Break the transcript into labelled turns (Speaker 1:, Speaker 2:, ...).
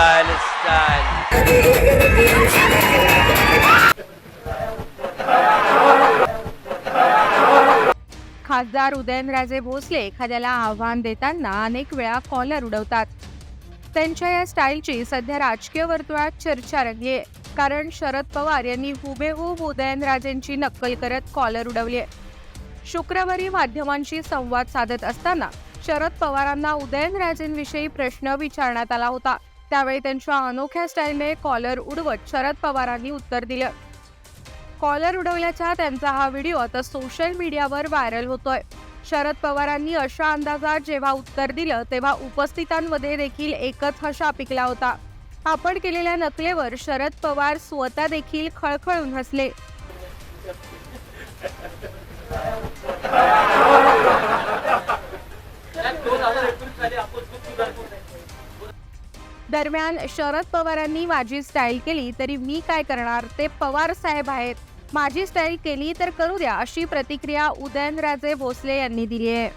Speaker 1: style, style.
Speaker 2: खासदार उदयनराजे भोसले एखाद्याला आव्हान देताना अनेक वेळा कॉलर उडवतात. त्यांच्या या स्टाईलची सध्या राजकीय वर्तुळात चर्चा रंगली आहे कारण शरद पवार यांनी हुबेहूब उदयनराजेंची नक्कल करत कॉलर उडवली आहे शुक्रवारी माध्यमांशी संवाद साधत असताना शरद पवारांना उदयनराजेंविषयी प्रश्न विचारण्यात आला होता. त्यावेळी त्यांच्या अनोख्या स्टाईलने कॉलर उडवत शरद पवारांनी उत्तर दिलं. कॉलर उडवल्याचा त्यांचा हा व्हिडिओ आता सोशल मीडियावर व्हायरल होतोय. शरद पवारांनी अशा अंदाजात जेव्हा उत्तर दिलं तेव्हा उपस्थितांमध्ये देखील एकच हशा पिकला होता. आपण केलेल्या नकलेवर शरद पवार स्वतः देखील खळखळून हसले. दरम्यान शरद पवारांनी माझी स्टाईल केली तरी मी काय करणार? ते पवार साहेब आहेत. माझी स्टाईल केली तर करू द्या अशी प्रतिक्रिया उदयनराजे भोसले यांनी दिली आहे.